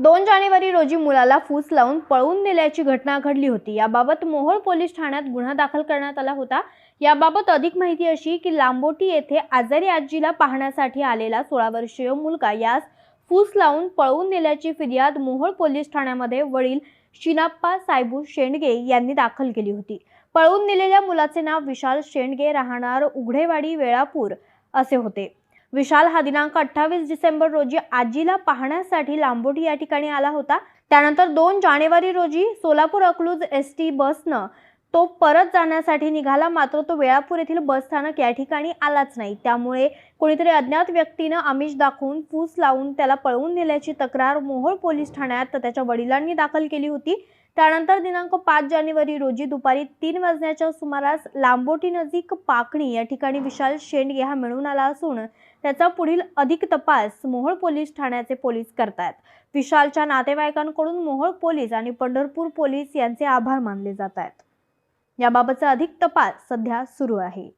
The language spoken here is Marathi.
दोन जानेवारी रोजी मुलाला फूस लावून पळवून नेल्याची घटना घडली होती. याबाबत मोहोळ पोलीस ठाण्यात गुन्हा दाखल करण्यात आला होता. याबाबत अधिक माहिती अशी की लांबोटी येथे आजारी आजीला पाहण्यासाठी आलेला सोळा वर्षीय मुलगा यास फूस लावून पळवून नेल्याची फिर्याद मोहोळ पोलीस ठाण्यामध्ये वडील शिनाप्पा सायबू शेंडगे यांनी दाखल केली होती. पळवून नेलेल्या मुलाचे नाव विशाल शेंडगे राहणार उघडेवाडी वेळापूर असे होते. विशाल हा दिनांक अठ्ठावीस डिसेंबर रोजी आजीला पाहण्यासाठी लांबोटी या ठिकाणी आला होता. त्यानंतर दोन जानेवारी रोजी सोलापूर अकलूज एस टी बसनं तो परत जाण्यासाठी निघाला. मात्र तो वेळापूर येथील बस स्थानक या ठिकाणी आलाच नाही. त्यामुळे कोणीतरी अज्ञात व्यक्तीनं आमिष दाखवून फूस लावून त्याला पळवून नेल्याची तक्रार मोहोळ पोलीस ठाण्यात त्याच्या वडिलांनी दाखल केली होती. त्यानंतर दिनांक पाच जानेवारी रोजी दुपारी तीन वाजण्याच्या सुमारास लांबोटी नजीक पाकणी या ठिकाणी विशाल शेंडगे हा मिळून आला असून त्याचा पुढील अधिक तपास मोहोळ पोलीस ठाण्याचे पोलीस करतायत. विशालच्या नातेवाईकांकडून मोहोळ पोलीस आणि पंढरपूर पोलीस यांचे आभार मानले जात आहेत याबाबतचा अधिक तपास सध्या सुरू आहे.